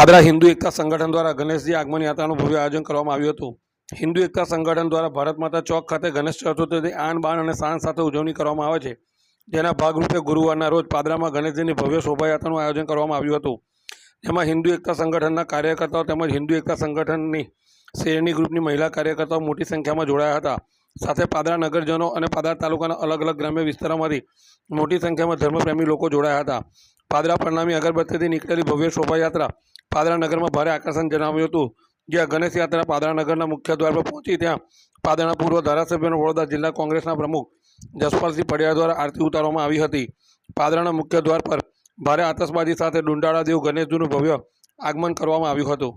પાદરા હિન્દુ એકતા સંગઠન દ્વારા ગણેશજી આગમન યાત્રાનું ભવ્ય આયોજન કરવામાં આવ્યું હતું. હિન્દુ એકતા સંગઠન દ્વારા ભારત માતા ચોક ખાતે ગણેશ ચતુર્થીની આન બાણ અને સાંજ સાથે ઉજવણી કરવામાં આવે છે. જેના ભાગરૂપે ગુરુવારના રોજ પાદરામાં ગણેશજીની ભવ્ય શોભાયાત્રાનું આયોજન કરવામાં આવ્યું હતું. જેમાં હિન્દુ એકતા સંગઠનના કાર્યકર્તાઓ તેમજ હિન્દુ એકતા સંગઠનની શેરણી ગ્રુપની મહિલા કાર્યકર્તાઓ મોટી સંખ્યામાં જોડાયા હતા. સાથે પાદરા નગરજનો અને પાદરા તાલુકાના અલગ અલગ ગ્રામ્ય વિસ્તારોમાંથી મોટી સંખ્યામાં ધર્મપ્રેમી લોકો જોડાયા હતા. પાદરા પરનામી અગરબત્તીથી નીકળેલી ભવ્ય શોભાયાત્રા પાદરા નગરમાં ભારે આકર્ષણ જણાવ્યું હતું જ્યાં ગણેશ યાત્રા પાદરાનગરના મુખ્ય દ્વાર પર પહોંચી ત્યાં પાદરાના પૂર્વ ધારાસભ્યનો વડોદરા જિલ્લા કોંગ્રેસના પ્રમુખ જસપાલસિંહ પડિયા દ્વારા આરતી ઉતારવામાં આવી હતી. પાદરાના મુખ્ય દ્વાર પર ભારે આતશબાજી સાથે ડુંડાળા દેવ ગણેશજીનું ભવ્ય આગમન કરવામાં આવ્યું હતું.